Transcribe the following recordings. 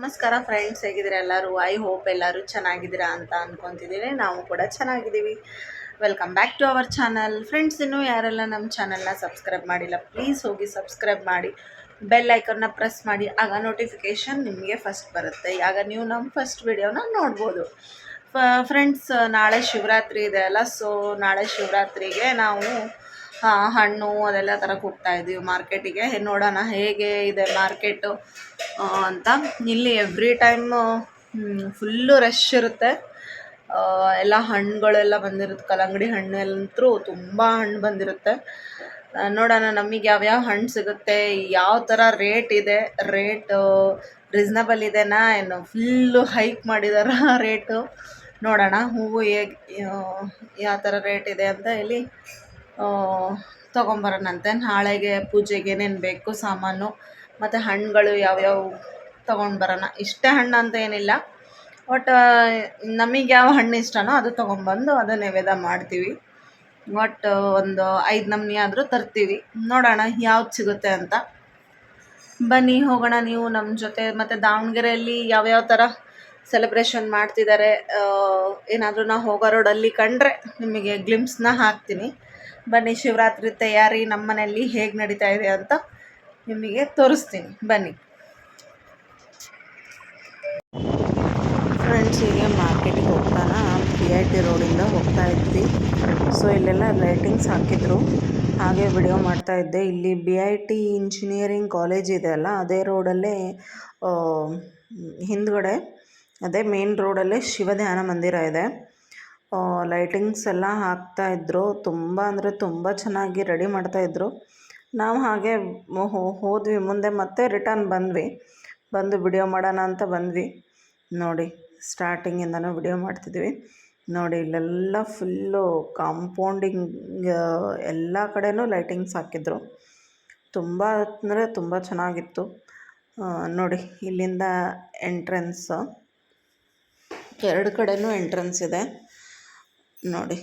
ನಮಸ್ಕಾರ ಫ್ರೆಂಡ್ಸ್ ಹೇಗಿದ್ದೀರಾ ಎಲ್ಲರೂ? ಐ ಹೋಪ್ ಎಲ್ಲರೂ ಚೆನ್ನಾಗಿದ್ದೀರಾ ಅಂತ ಅಂದ್ಕೊತಿದ್ದೀನಿ ನಾವು ಕೂಡ ಚೆನ್ನಾಗಿದ್ದೀವಿ. Welcome back to our channel friends ಇನ್ನೂ ಯಾರೆಲ್ಲ ನಮ್ಮ ಚಾನಲ್ನ ಸಬ್ಸ್ಕ್ರೈಬ್ ಮಾಡಿಲ್ಲ ಪ್ಲೀಸ್ ಹೋಗಿ ಸಬ್ಸ್ಕ್ರೈಬ್ ಮಾಡಿ. ಬೆಲ್ ಐಕನ್ನ ಪ್ರೆಸ್ ಮಾಡಿ. ಆಗ ನೋಟಿಫಿಕೇಷನ್ ನಿಮಗೆ ಫಸ್ಟ್ ಬರುತ್ತೆ. ಆಗ ನೀವು ನಮ್ಮ ಫಸ್ಟ್ ವಿಡಿಯೋನ ನೋಡ್ಬೋದು. ಫ್ರೆಂಡ್ಸ್ ನಾಳೆ ಶಿವರಾತ್ರಿ ಇದೆ ಅಲ್ಲ ಸೊ ನಾಳೆ ಶಿವರಾತ್ರಿಗೆ ನಾವು ಹಣ್ಣು ಅದೆಲ್ಲ ತರಕ್ಕೆ ಹೋಗ್ತಾ ಇದ್ದೀವಿ ಮಾರ್ಕೆಟಿಗೆ. ನೋಡೋಣ ಹೇಗೆ ಇದೆ ಮಾರ್ಕೆಟು ಅಂತ. ಇಲ್ಲಿ ಎವ್ರಿ ಟೈಮ್ ಫುಲ್ಲು ರಶ್ ಇರುತ್ತೆ. ಎಲ್ಲ ಹಣ್ಣುಗಳೆಲ್ಲ ಬಂದಿರುತ್ತೆ ಕಲ್ಲಂಗಡಿ ಹಣ್ಣು ಎಲ್ಲಂತೂ ತುಂಬ ಹಣ್ಣು ಬಂದಿರುತ್ತೆ. ನೋಡೋಣ ನಮಗೆ ಯಾವ್ಯಾವ ಹಣ್ಣು ಸಿಗುತ್ತೆ, ಯಾವ ಥರ ರೇಟ್ ಇದೆ ರೇಟ್ ರೀಸ್ನಬಲ್ ಇದೆನಾ, ಏನು ಫುಲ್ಲು ಹೈಕ್ ಮಾಡಿದಾರ ರೇಟು ನೋಡೋಣ ಹೂವು ಹೇಗೆ ಯಾವ ಥರ ರೇಟ್ ಇದೆ ಅಂತ ಇಲ್ಲಿ ತೊಗೊಂಬರೋಣಂತೆ. ನಾಳೆಗೆ ಪೂಜೆಗೆ ಏನೇನು ಬೇಕು ಸಾಮಾನು, ಮತ್ತು ಹಣ್ಣುಗಳು ಯಾವ್ಯಾವ ತೊಗೊಂಡು ಬರೋಣ ಇಷ್ಟೇ ಹಣ್ಣು ಅಂತ ಏನಿಲ್ಲ. ಒಟ್ಟು ನಮಗೆ ಯಾವ ಹಣ್ಣು ಇಷ್ಟನೋ ಅದು ತೊಗೊಂಬಂದು ಅದು ನೈವೇದ್ಯ ಮಾಡ್ತೀವಿ. ಒಟ್ಟು ಒಂದು ಐದು ನಮ್ನಿ ಆದರೂ ತರ್ತೀವಿ. ನೋಡೋಣ ಯಾವ್ದು ಸಿಗುತ್ತೆ ಅಂತ. ಬನ್ನಿ, ಹೋಗೋಣ ನೀವು ನಮ್ಮ ಜೊತೆ. ಮತ್ತು ದಾವಣಗೆರೆಯಲ್ಲಿ ಯಾವ್ಯಾವ ಥರ ಸೆಲೆಬ್ರೇಷನ್ ಮಾಡ್ತಿದ್ದಾರೆ ಏನಾದರೂ ನಾವು ಹೋಗೋ ರೋಡಲ್ಲಿ ಕಂಡ್ರೆ ನಿಮಗೆ ಗ್ಲಿಮ್ಸ್ನ ಹಾಕ್ತೀನಿ. ಬನ್ನಿ ಶಿವರಾತ್ರಿ ತಯಾರಿ ನಮ್ಮನೆಯಲ್ಲಿ ಹೇಗೆ ನಡೀತಾ ಇದೆ ಅಂತ ನಿಮಗೆ ತೋರಿಸ್ತೀನಿ. ಬನ್ನಿ. ಫ್ರೆಂಡ್ಸ್ ಈಗ ಮಾರ್ಕೆಟಿಗೆ ಹೋಗ್ತಾನ. ಪಿ ಐ ಟಿ ರೋಡಿಂದ ಹೋಗ್ತಾ ಇದ್ವಿ. ಸೊ ಇಲ್ಲೆಲ್ಲ ಲೈಟಿಂಗ್ಸ್ ಹಾಕಿದ್ರು. ಹಾಗೆ ವಿಡಿಯೋ ಮಾಡ್ತಾ ಇದ್ದೆ. ಇಲ್ಲಿ B I T engineering college ಇದೆ ಅಲ್ಲ, ಅದೇ ರೋಡಲ್ಲೇ ಹಿಂದ್ಗಡೆ, ಅದೇ ಮೇನ್ ರೋಡಲ್ಲೇ ಶಿವಧ್ಯಾನ ಮಂದಿರ ಇದೆ. ಲೈಟಿಂಗ್ಸ್ ಎಲ್ಲ ಹಾಕ್ತಾ ಇದ್ರು. ತುಂಬ ಅಂದರೆ ತುಂಬ ಚೆನ್ನಾಗಿ ರೆಡಿ ಮಾಡ್ತಾ ಇದ್ರು. ನಾವು ಹಾಗೆ ಹೋದ್ವಿ. ಮುಂದೆ ಮತ್ತೆ ರಿಟರ್ನ್ ಬಂದ್ವಿ. ಬಂದು ವಿಡಿಯೋ ಮಾಡೋಣ ಅಂತ ಬಂದ್ವಿ. ನೋಡಿ ಸ್ಟಾರ್ಟಿಂಗಿಂದನೂ ವಿಡಿಯೋ ಮಾಡ್ತಿದ್ವಿ. ನೋಡಿ, ಇಲ್ಲೆಲ್ಲ ಫುಲ್ಲು ಕಾಂಪೌಂಡಿಂಗ್ ಎಲ್ಲ ಕಡೆನೂ ಲೈಟಿಂಗ್ಸ್ ಹಾಕಿದ್ರು. ತುಂಬ ಅಂದರೆ ತುಂಬ ಚೆನ್ನಾಗಿತ್ತು. ನೋಡಿ, ಇಲ್ಲಿಂದ ಎಂಟ್ರೆನ್ಸ್ ಎರಡು ಕಡೆನೂ ಎಂಟ್ರೆನ್ಸ್ ಇದೆ. ನೋಡಿ.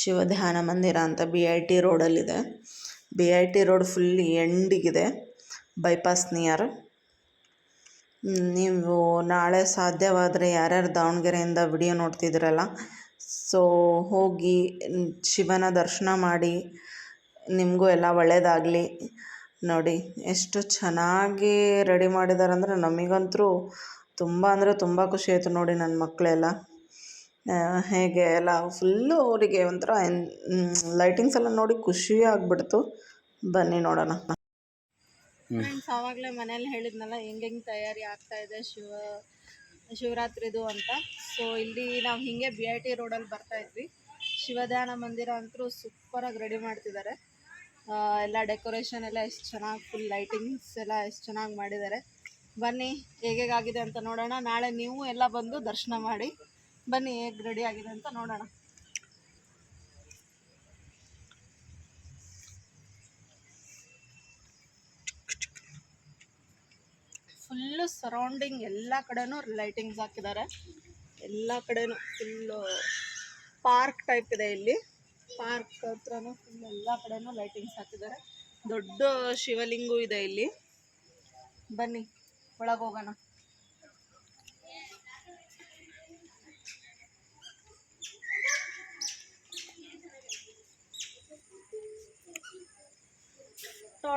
ಶಿವಧ್ಯಾನ ಮಂದಿರ ಅಂತ B I T ರೋಡಲ್ಲಿದೆ. B I T road full ಎಂಡಿಗಿದೆ. Bypass near ನೀವು ನಾಳೆ ಸಾಧ್ಯವಾದರೆ ಯಾರ್ಯಾರು ದಾವಣಗೆರೆಯಿಂದ ವಿಡಿಯೋ ನೋಡ್ತಿದ್ದೀರಲ್ಲ ಸೊ ಹೋಗಿ ಶಿವನ ದರ್ಶನ ಮಾಡಿ, ನಿಮಗೂ ಎಲ್ಲ ಒಳ್ಳೆಯದಾಗಲಿ ನೋಡಿ, ಎಷ್ಟು ಚೆನ್ನಾಗಿ ರೆಡಿ ಮಾಡಿದ್ದಾರೆ ಅಂದರೆ ನಮಗಂತೂ ತುಂಬ ಅಂದರೆ ತುಂಬ ಖುಷಿ ಆಯಿತು ನೋಡಿ ನನ್ನ ಮಕ್ಕಳೆಲ್ಲ ಹೇಗೆ ಎಲ್ಲ ಫುಲ್ಲು ಅವರಿಗೆ ಒಂಥರ ಲೈಟಿಂಗ್ಸ್ ಎಲ್ಲ ನೋಡಿ ಖುಷಿ ಆಗ್ಬಿಡ್ತು. ಬನ್ನಿ ನೋಡೋಣ. ಫ್ರೆಂಡ್ಸ್ ಆವಾಗಲೇ ಮನೇಲಿ ಹೇಳಿದ್ನಲ್ಲ ಹೆಂಗೆ ಹೆಂಗೆ ತಯಾರಿ ಆಗ್ತಾ ಇದೆ ಶಿವ ಶಿವರಾತ್ರಿದು ಅಂತ. ಸೊ ಇಲ್ಲಿ ನಾವು ಹಿಂಗೆ ಬಿ ಐ ಟಿ ರೋಡಲ್ಲಿ ಬರ್ತಾ ಇದ್ವಿ. ಶಿವಧ್ಯಾನ ಮಂದಿರ ಅಂತೂ ಸೂಪರಾಗಿ ರೆಡಿ ಮಾಡ್ತಿದ್ದಾರೆ ಆ, ಎಲ್ಲ ಡೆಕೋರೇಷನ್ ಎಲ್ಲ ಎಷ್ಟು ಚೆನ್ನಾಗಿ ಫುಲ್ ಲೈಟಿಂಗ್ಸ್ ಎಲ್ಲ ಎಷ್ಟು ಚೆನ್ನಾಗಿ ಮಾಡಿದ್ದಾರೆ ಬನ್ನಿ ಹೇಗೇಗಾಗಿದೆ ಅಂತ ನೋಡೋಣ. ನಾಳೆ ನೀವು ಎಲ್ಲ ಬಂದು ದರ್ಶನ ಮಾಡಿ. ಬನ್ನಿ, ಹೇಗೆ ರೆಡಿ ಆಗಿದೆ ಅಂತ ನೋಡೋಣ. ಫುಲ್ಲು ಸರೌಂಡಿಂಗ್ ಎಲ್ಲ ಕಡೆನೂ ಲೈಟಿಂಗ್ಸ್ ಹಾಕಿದ್ದಾರೆ. ಎಲ್ಲ ಕಡೆನೂ ಫುಲ್ಲು ಪಾರ್ಕ್ ಟೈಪ್ ಇದೆ ಇಲ್ಲಿ. ಪಾರ್ಕ್ ಹತ್ರನೂ ಫುಲ್ ಎಲ್ಲ ಕಡೆನೂ ಲೈಟಿಂಗ್ಸ್ ಹಾಕಿದ್ದಾರೆ. ದೊಡ್ಡ ಶಿವಲಿಂಗು ಇದೆ ಇಲ್ಲಿ. ಬನ್ನಿ, ಒಳಗೆ ಹೋಗೋಣ.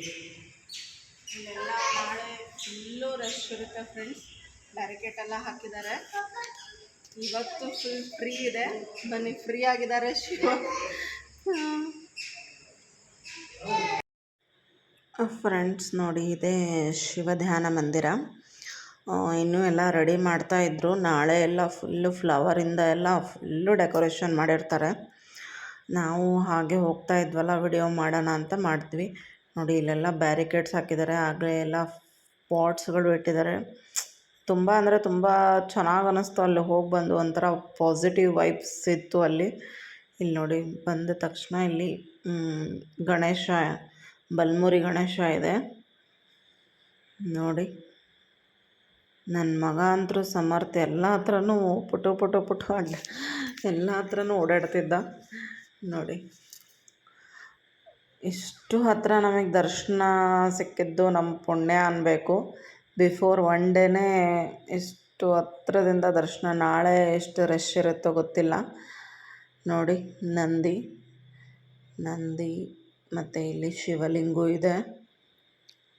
ಇಲ್ಲೆಲ್ಲ ನಾಳೆ ಫುಲ್ಲು ರಶ್ ಇರುತ್ತೆ ಫ್ರೆಂಡ್ಸ್ ಬ್ಯಾರಿಕೇಟ್ ಎಲ್ಲ ಹಾಕಿದ್ದಾರೆ. ಇವತ್ತು ಫುಲ್ ಫ್ರೀ ಇದೆ. ಬನ್ನಿ ಫ್ರೀ ಆಗಿದ್ದಾರೆ ಶಿವ. ಫ್ರೆಂಡ್ಸ್ ನೋಡಿ ಇದೇ ಶಿವಧ್ಯಾನ ಮಂದಿರ. ಆ, ಇನ್ನೂ ಎಲ್ಲ ರೆಡಿ ಮಾಡ್ತಾ ಇದ್ರು. ನಾಳೆ ಎಲ್ಲ ಫುಲ್ಲು ಫ್ಲವರಿಂದ ಎಲ್ಲ ಫುಲ್ಲು ಡೆಕೋರೇಷನ್ ಮಾಡಿರ್ತಾರೆ. ನಾವು ಹಾಗೆ ಹೋಗ್ತಾ ಇದ್ವಲ್ಲ ವಿಡಿಯೋ ಮಾಡೋಣ ಅಂತ ಮಾಡಿದ್ವಿ. ನೋಡಿ ಇಲ್ಲೆಲ್ಲ ಬ್ಯಾರಿಕೇಡ್ಸ್ ಹಾಕಿದ್ದಾರೆ ಆಗಲೇ ಎಲ್ಲ ಪಾಟ್ಸ್ಗಳು ಇಟ್ಟಿದ್ದಾರೆ ತುಂಬ ಅಂದರೆ ತುಂಬ ಚೆನ್ನಾಗಿ ಅನ್ನಿಸ್ತು ಅಲ್ಲಿ ಹೋಗಿ ಬಂದು ಒಂಥರ ಪಾಸಿಟಿವ್ ವೈಬ್ಸ್ ಇತ್ತು ಅಲ್ಲಿ ಇಲ್ಲಿ ನೋಡಿ ಬಂದ ತಕ್ಷಣ ಇಲ್ಲಿ ಗಣೇಶ ಬಲ್ಮುರಿ ಗಣೇಶ ಇದೆ ನೋಡಿ ನನ್ನ ಮಗ ಅಂತರೂ ಸಮರ್ಥ ಎಲ್ಲ ಹತ್ರನೂ ಪುಟು ಪುಟು ಪುಟು ಅಡ್ಡ ಎಲ್ಲ ಹತ್ರನೂ ಓಡಾಡ್ತಿದ್ದ ನೋಡಿ ಇಷ್ಟು ಹತ್ರ ನಮಗೆ ದರ್ಶನ ಸಿಕ್ಕಿದ್ದು ನಮ್ಮ ಪುಣ್ಯ ಅನ್ನಬೇಕು ಬಿಫೋರ್ ಒನ್ ಡೇನೇ ಇಷ್ಟು ಹತ್ರದಿಂದ ದರ್ಶನ, ನಾಳೆ ಎಷ್ಟು ರಶ್ ಇರುತ್ತೋ ಗೊತ್ತಿಲ್ಲ. ನೋಡಿ, ನಂದಿ ನಂದಿ ಮತ್ತು ಇಲ್ಲಿ ಶಿವಲಿಂಗು ಇದೆ.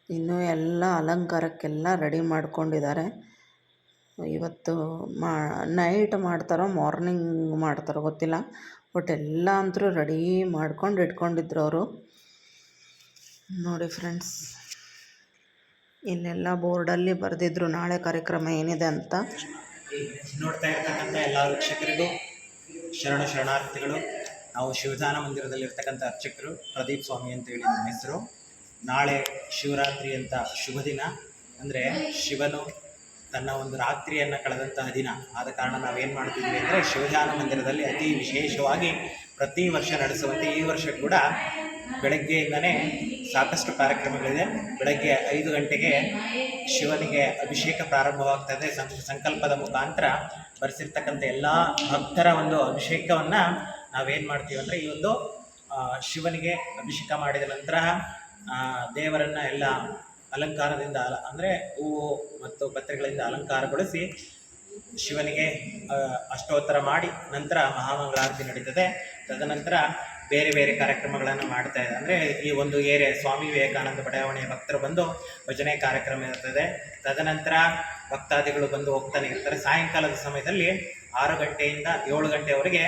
ಇನ್ನೂ ಎಲ್ಲ ಅಲಂಕಾರಕ್ಕೆಲ್ಲ ರೆಡಿ ಮಾಡ್ಕೊಂಡಿದ್ದಾರೆ. ಇವತ್ತು ಮಾ, ನೈಟ್ ಮಾಡ್ತಾರೋ, ಮಾರ್ನಿಂಗ್ ಮಾಡ್ತಾರೋ ಗೊತ್ತಿಲ್ಲ. ಬಟ್ ಎಲ್ಲ ಅಂತರೂ ರೆಡಿ ಮಾಡ್ಕೊಂಡು ಇಟ್ಕೊಂಡಿದ್ರು ಅವರು. ನೋಡಿ ಫ್ರೆಂಡ್ಸ್, ಇಲ್ಲೆಲ್ಲ ಬೋರ್ಡಲ್ಲಿ ಬರೆದಿದ್ರು ನಾಳೆ ಕಾರ್ಯಕ್ರಮ ಏನಿದೆ ಅಂತ. ನೋಡ್ತಾ ಇರ್ತಕ್ಕಂಥ ಎಲ್ಲ ವೀಕ್ಷಕರಿಗೂ ಶರಣ ಶರಣಾರ್ಥಿಗಳು, ನಾವು ಶಿವಧಾನ ಮಂದಿರದಲ್ಲಿರ್ತಕ್ಕಂಥ ಅರ್ಚಕರು ಪ್ರದೀಪ್ ಸ್ವಾಮಿ ಅಂತ ಹೇಳಿ ನಮ್ಮ ಹೆಸರು. ನಾಳೆ ಶಿವರಾತ್ರಿ ಅಂತ ಶುಭ ದಿನ. ಅಂದರೆ ಶಿವನು ತನ್ನ ಒಂದು ರಾತ್ರಿಯನ್ನು ಕಳೆದಂತಹ ದಿನ. ಆದ ಕಾರಣ ನಾವೇನು ಮಾಡ್ತಿದ್ವಿ ಅಂದರೆ ಶಿವಧಾನ ಮಂದಿರದಲ್ಲಿ ಅತಿ ವಿಶೇಷವಾಗಿ ಪ್ರತಿ ವರ್ಷ ನಡೆಸುವಂತೆ ಈ ವರ್ಷ ಕೂಡ ಬೆಳಗ್ಗೆಯಿಂದನೇ ಸಾಕಷ್ಟು ಕಾರ್ಯಕ್ರಮಗಳಿದೆ. ಬೆಳಗ್ಗೆ ಐದು ಗಂಟೆಗೆ ಶಿವನಿಗೆ ಅಭಿಷೇಕ ಪ್ರಾರಂಭವಾಗ್ತದೆ ಸಂಕಲ್ಪದ ಮುಖಾಂತರ ಬರೆಸಿರ್ತಕ್ಕಂಥ ಎಲ್ಲ ಭಕ್ತರ ಒಂದು ಅಭಿಷೇಕವನ್ನು ನಾವೇನು ಮಾಡ್ತೀವಿ ಅಂದರೆ ಈ ಒಂದು ಶಿವನಿಗೆ ಅಭಿಷೇಕ ಮಾಡಿದ ನಂತರ ದೇವರನ್ನ ಎಲ್ಲ ಅಲಂಕಾರದಿಂದ ಅಲ, ಅಂದರೆ ಹೂವು ಮತ್ತು ಪತ್ರೆಗಳಿಂದ ಅಲಂಕಾರಗೊಳಿಸಿ ಶಿವನಿಗೆ ಅಷ್ಟೋತ್ತರ ಮಾಡಿ ನಂತರ ಮಹಾಮಂಗಳಾರತಿ ನಡೀತದೆ. ತದನಂತರ ಬೇರೆ ಬೇರೆ ಕಾರ್ಯಕ್ರಮಗಳನ್ನು ಮಾಡ್ತಾ ಇದೆ ಅಂದರೆ ಈ ಒಂದು ಏರಿಯಾ, ಸ್ವಾಮಿ ವಿವೇಕಾನಂದ ಬಡಾವಣೆಯ ಭಕ್ತರು ಬಂದು ಭಜನೆ ಕಾರ್ಯಕ್ರಮ ಇರ್ತದೆ. ತದನಂತರ ಭಕ್ತಾದಿಗಳು ಬಂದು ಹೋಗ್ತಾನೆ ಇರ್ತಾರೆ. ಸಾಯಂಕಾಲದ ಸಮಯದಲ್ಲಿ ಆರು ಗಂಟೆಯಿಂದ ಏಳು ಗಂಟೆವರೆಗೆ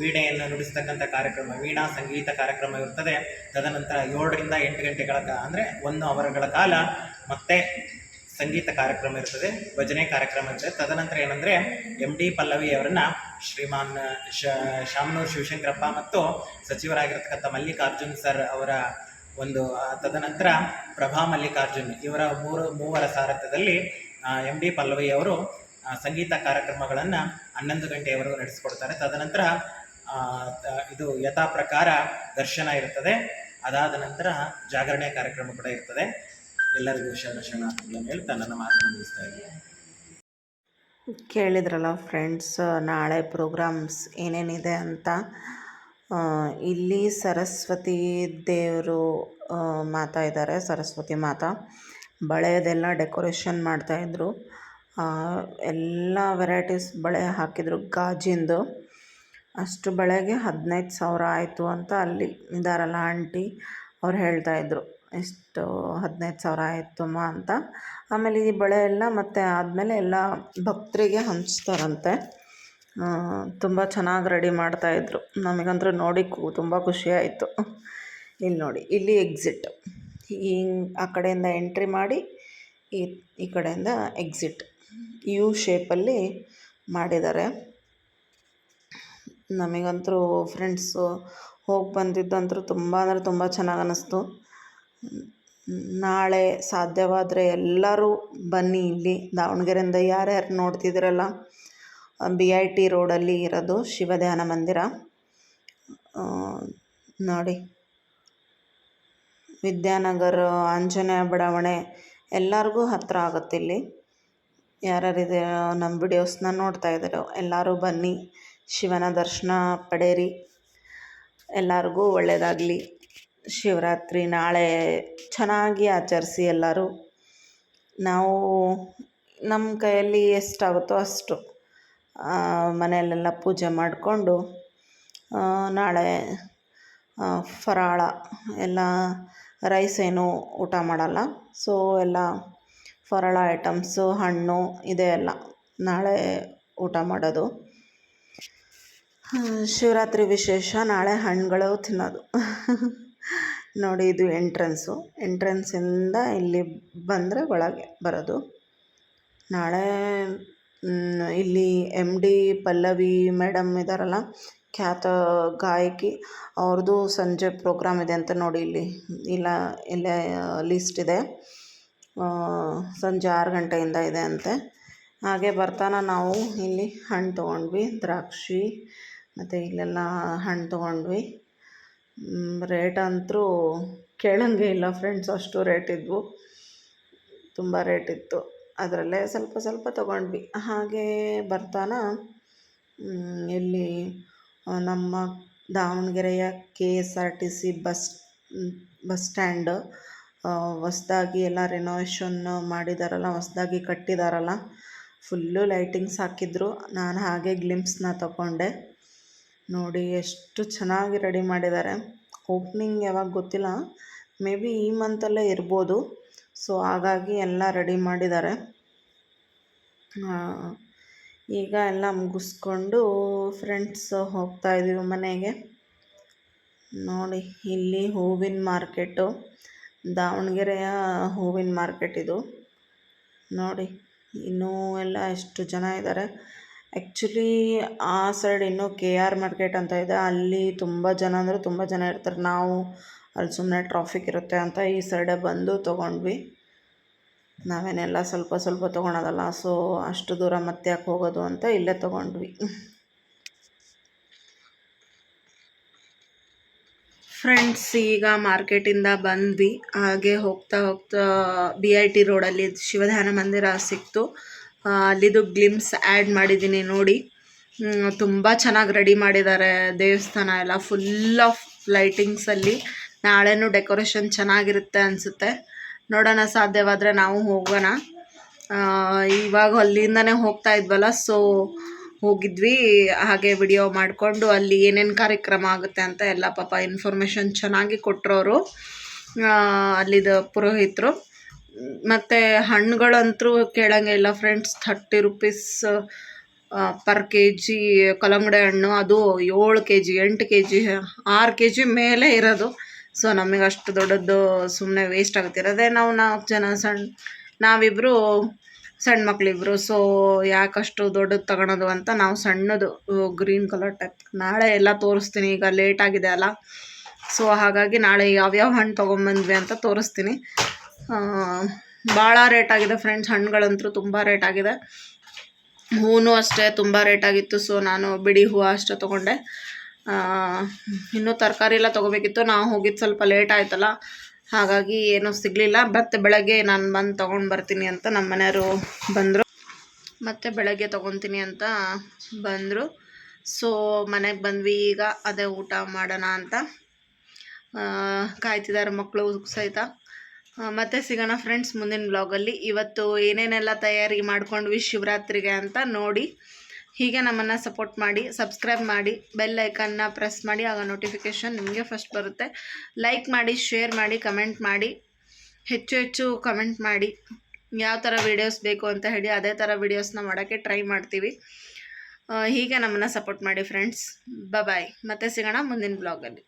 ವೀಣೆಯನ್ನು ನುಡಿಸ್ತಕ್ಕಂಥ ಕಾರ್ಯಕ್ರಮ, ವೀಣಾ ಸಂಗೀತ ಕಾರ್ಯಕ್ರಮ ಇರ್ತದೆ ತದನಂತರ ಏಳರಿಂದ ಎಂಟು ಗಂಟೆಗಳ ಕಾ, ಅಂದರೆ ಒಂದು ಅವರ್ಗಳ ಕಾಲ ಮತ್ತೆ ಸಂಗೀತ ಕಾರ್ಯಕ್ರಮ ಇರ್ತದೆ ಭಜನೆ ಕಾರ್ಯಕ್ರಮ ಇರ್ತದೆ ತದನಂತರ ಏನಂದರೆ ಎಂ ಡಿ ಪಲ್ಲವಿ ಅವರನ್ನ ಶ್ರೀಮಾನ್ ಶ, ಶಾಮನೂರು ಶಿವಶಂಕರಪ್ಪ ಮತ್ತು ಸಚಿವರಾಗಿರ್ತಕ್ಕಂಥ ಮಲ್ಲಿಕಾರ್ಜುನ್ ಸರ್ ಅವರ ಒಂದು ತದನಂತರ ಪ್ರಭಾ ಮಲ್ಲಿಕಾರ್ಜುನ್ ಇವರ ಮೂರು, ಮೂವರ ಸಾರಥ್ಯದಲ್ಲಿ ಎಂ ಡಿ ಪಲ್ಲವಿ ಅವರು ಸಂಗೀತ ಕಾರ್ಯಕ್ರಮಗಳನ್ನು ಹನ್ನೊಂದು ಗಂಟೆಯವರೆಗೂ ನಡೆಸಿಕೊಡ್ತಾರೆ. ತದನಂತರ ಇದು ಯಥಾ ಪ್ರಕಾರ ದರ್ಶನ ಇರ್ತದೆ. ಅದಾದ ನಂತರ ಜಾಗರಣೆ ಕಾರ್ಯಕ್ರಮ ಕೂಡ ಇರ್ತದೆ. ಎಲ್ಲರಿಗೂ ಶರಣ ಶರಣಾರ್ಥಿಗಳನ್ನು ಹೇಳ್ತಾ ನನ್ನ ಮಾತನ್ನು ಮುಗಿಸ್ತಾ ಕೇಳಿದ್ರಲ್ಲ ಫ್ರೆಂಡ್ಸ್ ನಾಳೆ ಪ್ರೋಗ್ರಾಮ್ಸ್ ಏನೇನಿದೆ ಅಂತ. ಇಲ್ಲಿ ಸರಸ್ವತಿ ದೇವರು ಮಾತಾ ಇದ್ದಾರೆ, ಸರಸ್ವತಿ ಮಾತಾ. ಬಳೆಯದೆಲ್ಲ ಡೆಕೋರೇಷನ್ ಮಾಡ್ತಾಯಿದ್ರು ಎಲ್ಲ ವೆರೈಟೀಸ್ ಬಳೆ ಹಾಕಿದರು ಗಾಜಿಂದು. ಅಷ್ಟು ಬಳೆಗೆ ಹದಿನೈದು ಸಾವಿರ ಆಯಿತು ಅಂತ ಅಲ್ಲಿ ಇದ್ದಾರಲ್ಲ ಆಂಟಿ ಅವ್ರು ಹೇಳ್ತಾಯಿದ್ರು ಎಷ್ಟು ಹದಿನೈದು ಸಾವಿರ ಆಯಿತಮ್ಮ ಅಂತ. ಆಮೇಲೆ ಈ ಬಳೆ ಎಲ್ಲ ಮತ್ತೆ ಆದಮೇಲೆ ಎಲ್ಲ ಭಕ್ತರಿಗೆ ಹಂಚ್ತಾರಂತೆ. ತುಂಬ ಚೆನ್ನಾಗಿ ರೆಡಿ ಮಾಡ್ತಾಯಿದ್ರು ನಮಗಂತೂ ನೋಡಿ ಕು, ತುಂಬ ಖುಷಿಯಾಯಿತು ಇಲ್ಲಿ ನೋಡಿ, ಇಲ್ಲಿ ಎಕ್ಸಿಟ್ ಈ ಆ ಕಡೆಯಿಂದ ಎಂಟ್ರಿ ಮಾಡಿ, ಈ ಈ ಕಡೆಯಿಂದ ಎಕ್ಸಿಟ್ ಯು ಶೇಪಲ್ಲಿ ಮಾಡಿದ್ದಾರೆ. ನಮಗಂತೂ ಫ್ರೆಂಡ್ಸು ಹೋಗಿ ಬಂದಿದ್ದಂತೂ ತುಂಬ ಅಂದರೆ ತುಂಬ ಚೆನ್ನಾಗಿ ಅನ್ನಿಸ್ತು ನಾಳೆ ಸಾಧ್ಯವಾದರೆ ಎಲ್ಲರೂ ಬನ್ನಿ ಇಲ್ಲಿ ದಾವಣಗೆರೆಯಿಂದ ಯಾರ್ಯಾರು ನೋಡ್ತಿದ್ದೀರಲ್ಲ ಬಿ ಐ ಟಿ ರೋಡಲ್ಲಿ ಇರೋದು ಶಿವಧ್ಯಾನ ಮಂದಿರ. ನೋಡಿ. ವಿದ್ಯಾನಗರ, ಆಂಜನೇಯ ಬಡಾವಣೆ ಎಲ್ಲರಿಗೂ ಹತ್ತಿರ ಆಗುತ್ತೆ ಇಲ್ಲಿ. ಯಾರ್ಯಾರಿದೆ ನಮ್ಮ ವಿಡಿಯೋಸ್ನ ನೋಡ್ತಾ ಇದ್ದಾರೋ ಎಲ್ಲರೂ ಬನ್ನಿ. ಶಿವನ ದರ್ಶನ ಪಡೆಯಿರಿ ಎಲ್ಲರಿಗೂ ಒಳ್ಳೆಯದಾಗಲಿ ಶಿವರಾತ್ರಿ ನಾಳೆ ಚೆನ್ನಾಗಿ ಆಚರಿಸಿ ಎಲ್ಲರೂ. ನಾವು ನಮ್ಮ ಕೈಯಲ್ಲಿ ಎಷ್ಟಾಗುತ್ತೋ ಅಷ್ಟು ಮನೆಯಲ್ಲೆಲ್ಲ ಪೂಜೆ ಮಾಡಿಕೊಂಡು ನಾಳೆ ಫರಾಳ, ಎಲ್ಲ ರೈಸ್ ಏನು ಊಟ ಮಾಡಲ್ಲ. ಸೊ ಎಲ್ಲ ಫರಾಳ ಐಟಮ್ಸು, ಹಣ್ಣು, ಇದೆ ಎಲ್ಲ ನಾಳೆ ಊಟ ಮಾಡೋದು. ಶಿವರಾತ್ರಿ ವಿಶೇಷ. ನಾಳೆ ಹಣ್ಣುಗಳು ತಿನ್ನೋದು. ನೋಡಿ, ಇದು ಎಂಟ್ರೆನ್ಸು ಎಂಟ್ರೆನ್ಸಿಂದ ಇಲ್ಲಿ ಬಂದರೆ ಒಳಗೆ ಬರೋದು. ನಾಳೆ ಇಲ್ಲಿ ಎಂ ಡಿ ಪಲ್ಲವಿ ಮೇಡಮ್ ಇದ್ದಾರಲ್ಲ ಖ್ಯಾತ ಗಾಯಕಿ ಅವ್ರದ್ದು ಸಂಜೆ ಪ್ರೋಗ್ರಾಮ್ ಇದೆ ಅಂತ ನೋಡಿ ಇಲ್ಲಿ. ಇಲ್ಲ, ಇಲ್ಲೇ ಲಿಸ್ಟ್ ಇದೆ. ಸಂಜೆ ಆರು ಗಂಟೆಯಿಂದ ಇದೆ ಅಂತೆ. ಹಾಗೆ ಬರ್ತಾನ ನಾವು ಇಲ್ಲಿ ಹಣ್ಣು ತೊಗೊಂಡ್ವಿ, ದ್ರಾಕ್ಷಿ ಮತ್ತು ಇಲ್ಲೆಲ್ಲ ಹಣ್ಣು ತೊಗೊಂಡ್ವಿ. ರೇಟ್ ಅಂತೂ ಕೇಳಂಗೆ ಇಲ್ಲ ಫ್ರೆಂಡ್ಸ್ ಅಷ್ಟು ರೇಟ್ ಇದ್ವು. ತುಂಬ ರೇಟ್ ಇತ್ತು. ಅದರಲ್ಲೇ ಸ್ವಲ್ಪ ಸ್ವಲ್ಪ ತೊಗೊಂಡ್ವಿ. ಹಾಗೆ ಬರ್ತಾನ? ಇಲ್ಲಿ ನಮ್ಮ ದಾವಣಗೆರೆಯ K S R T C bus bus stand ಹೊಸ್ದಾಗಿ ಎಲ್ಲ ರಿನೋವೇಷನ್ ಮಾಡಿದಾರಲ್ಲ, ಹೊಸ್ದಾಗಿ ಕಟ್ಟಿದಾರಲ್ಲ ಫುಲ್ಲು ಲೈಟಿಂಗ್ಸ್ ಹಾಕಿದ್ರು. ನಾನು ಹಾಗೆ ಗ್ಲಿಮ್ಸ್ನ ತಗೊಂಡೆ. ನೋಡಿ ಎಷ್ಟು ಚೆನ್ನಾಗಿ ರೆಡಿ ಮಾಡಿದ್ದಾರೆ. ಓಪ್ನಿಂಗ್ ಯಾವಾಗ ಗೊತ್ತಿಲ್ಲ. ಮೇ ಬಿ ಈ ಮಂತಲ್ಲೇ ಇರ್ಬೋದು. ಸೊ ಹಾಗಾಗಿ ಎಲ್ಲ ರೆಡಿ ಮಾಡಿದ್ದಾರೆ. ಈಗ ಎಲ್ಲ ಮುಗಿಸ್ಕೊಂಡು ಫ್ರೆಂಡ್ಸ್ ಹೋಗ್ತಾ ಇದ್ದೀವಿ ಮನೆಗೆ. ನೋಡಿ, ಇಲ್ಲಿ ಹೂವಿನ ಮಾರ್ಕೆಟು ದಾವಣಗೆರೆಯ ಹೂವಿನ ಮಾರ್ಕೆಟ್ ಇದು. ನೋಡಿ, ಇನ್ನೂ ಎಲ್ಲ ಎಷ್ಟು ಜನ ಇದ್ದಾರೆ. ಆ್ಯಕ್ಚುಲಿ ಆ ಸೈಡ್ ಇನ್ನೂ ಕೆ ಆರ್ ಮಾರ್ಕೆಟ್ ಅಂತ ಇದೆ. ಅಲ್ಲಿ ತುಂಬ ಜನ ಅಂದರೆ ತುಂಬ ಜನ ಇರ್ತಾರೆ. ನಾವು ಅಲ್ಲಿ ಸುಮ್ಮನೆ ಟ್ರಾಫಿಕ್ ಇರುತ್ತೆ ಅಂತ ಈ ಸೈಡೆ ಬಂದು ತೊಗೊಂಡ್ವಿ. ನಾವೇನೆಲ್ಲ ಸ್ವಲ್ಪ ಸ್ವಲ್ಪ ತೊಗೊಳೋದಲ್ಲ. ಸೊ ಅಷ್ಟು ದೂರ ಮತ್ತೆ ಯಾಕೆ ಹೋಗೋದು ಅಂತ ಇಲ್ಲೇ ತೊಗೊಂಡ್ವಿ. ಫ್ರೆಂಡ್ಸ್ ಈಗ ಮಾರ್ಕೆಟಿಂದ ಬಂದ್ವಿ. ಹಾಗೆ ಹೋಗ್ತಾ ಹೋಗ್ತಾ ಬಿ ಐ ಟಿ ರೋಡಲ್ಲಿ ಶಿವಧ್ಯಾನ ಮಂದಿರ ಸಿಕ್ತು. ಅಲ್ಲಿದು ಗ್ಲಿಮ್ಸ್ ಆ್ಯಡ್ ಮಾಡಿದ್ದೀನಿ ನೋಡಿ. ತುಂಬ ಚೆನ್ನಾಗಿ ರೆಡಿ ಮಾಡಿದ್ದಾರೆ ದೇವಸ್ಥಾನ ಎಲ್ಲ. ಫುಲ್ ಆಫ್ ಲೈಟಿಂಗ್ಸಲ್ಲಿ ನಾಳೆನೂ ಡೆಕೋರೇಷನ್ ಚೆನ್ನಾಗಿರುತ್ತೆ ಅನಿಸುತ್ತೆ. ನೋಡೋಣ, ಸಾಧ್ಯವಾದರೆ ನಾವು ಹೋಗೋಣ. ಇವಾಗ ಅಲ್ಲಿಂದನೇ ಹೋಗ್ತಾ ಇದ್ವಲ್ಲ ಸೊ ಹೋಗಿದ್ವಿ. ಹಾಗೆ ವಿಡಿಯೋ ಮಾಡಿಕೊಂಡು ಅಲ್ಲಿ ಏನೇನು ಕಾರ್ಯಕ್ರಮ ಆಗುತ್ತೆ ಅಂತ ಎಲ್ಲ ಪಾಪ ಇನ್ಫಾರ್ಮೇಷನ್ ಚೆನ್ನಾಗಿ ಕೊಟ್ಟರು ಅವರು ಅಲ್ಲಿದು ಪುರೋಹಿತರು. ಮತ್ತು ಹಣ್ಣುಗಳಂತೂ ಕೇಳಂಗೆ ಇಲ್ಲ friends thirty rupees per K G ಕಲ್ಲಂಗಡಿ ಹಣ್ಣು, ಅದು ಏಳು ಕೆ ಜಿ ಎಂಟು ಕೆ ಜಿ ಆರು ಕೆ ಜಿ ಮೇಲೆ ಇರೋದು. ಸೊ ನಮಗೆ ಅಷ್ಟು ದೊಡ್ಡದು ಸುಮ್ಮನೆ ವೇಸ್ಟ್ ಆಗುತ್ತೆ. ನಾವು ನಾಲ್ಕು ಜನ ಸಣ್ಣ ನಾವಿಬ್ಬರು ಸಣ್ಣ ಮಕ್ಕಳಿಬ್ರು ಸೊ ಯಾಕಷ್ಟು ದೊಡ್ಡದು ತಗೊಳೋದು ಅಂತ ನಾವು ಸಣ್ಣದು ಗ್ರೀನ್ ಕಲರ್ ಟೈಪ್ ನಾಳೆ ಎಲ್ಲ ತೋರಿಸ್ತೀನಿ, ಈಗ ಲೇಟ್ ಆಗಿದೆ ಅಲ್ಲ. ಸೊ ಹಾಗಾಗಿ ನಾಳೆ ಯಾವ್ಯಾವ ಹಣ್ಣು ತೊಗೊಂಬಂದ್ವಿ ಅಂತ ತೋರಿಸ್ತೀನಿ. ಭಾಳ ರೇಟ್ ಆಗಿದೆ ಫ್ರೆಂಡ್ಸ್ ಹಣ್ಣುಗಳಂತೂ ತುಂಬ ರೇಟ್ ಆಗಿದೆ. ಹೂವು ಅಷ್ಟೇ ತುಂಬ ರೇಟ್ ಆಗಿತ್ತು. ಸೊ ನಾನು ಬಿಡಿ ಹೂವು ಅಷ್ಟೇ ತೊಗೊಂಡೆ. ಇನ್ನೂ ತರಕಾರಿ ಎಲ್ಲ ತೊಗೋಬೇಕಿತ್ತು. ನಾವು ಹೋಗಿದ್ದು ಸ್ವಲ್ಪ ಲೇಟ್ ಆಯ್ತಲ್ಲ. ಹಾಗಾಗಿ ಏನೂ ಸಿಗಲಿಲ್ಲ. ಮತ್ತೆ ಬೆಳಗ್ಗೆ ನಾನು ಬಂದು ತೊಗೊಂಡು ಬರ್ತೀನಿ ಅಂತ ನಮ್ಮ ಮನೆಯವರು ಬಂದರು. ಮತ್ತೆ ಬೆಳಗ್ಗೆ ತೊಗೊತೀನಿ ಅಂತ ಬಂದರು. ಸೊ ಮನೆಗೆ ಬಂದ್ವಿ. ಈಗ ಅದೇ ಊಟ ಮಾಡೋಣ ಅಂತ. ಕಾಯ್ತಿದ್ದಾರೆ ಮಕ್ಕಳು ಸಹಿತ. ಮತ್ತೆ ಸಿಗೋಣ ಫ್ರೆಂಡ್ಸ್ ಮುಂದಿನ ಬ್ಲಾಗಲ್ಲಿ ಇವತ್ತು ಏನೇನೆಲ್ಲ ತಯಾರಿ ಮಾಡ್ಕೊಂಡ್ವಿ ಶಿವರಾತ್ರಿಗೆ ಅಂತ ನೋಡಿ. ಹೀಗೆ ನಮ್ಮನ್ನು ಸಪೋರ್ಟ್ ಮಾಡಿ ಸಬ್ಸ್ಕ್ರೈಬ್ ಮಾಡಿ ಬೆಲ್ ಐಕನ್ನ ಪ್ರೆಸ್ ಮಾಡಿ, ಆಗ ನೋಟಿಫಿಕೇಷನ್ ನಿಮಗೆ ಫಸ್ಟ್ ಬರುತ್ತೆ. ಲೈಕ್ ಮಾಡಿ ಶೇರ್ ಮಾಡಿ ಕಮೆಂಟ್ ಮಾಡಿ. ಹೆಚ್ಚು ಹೆಚ್ಚು ಕಮೆಂಟ್ ಮಾಡಿ. ಯಾವ ಥರ ವೀಡಿಯೋಸ್ ಬೇಕು ಅಂತ ಹೇಳಿ ಅದೇ ಥರ ವೀಡಿಯೋಸ್ನ ಮಾಡೋಕ್ಕೆ ಟ್ರೈ ಮಾಡ್ತೀವಿ. ಹೀಗೆ ನಮ್ಮನ್ನು ಸಪೋರ್ಟ್ ಮಾಡಿ ಫ್ರೆಂಡ್ಸ್ ಬಾಯ್ ಮತ್ತೆ ಸಿಗೋಣ ಮುಂದಿನ ಬ್ಲಾಗಲ್ಲಿ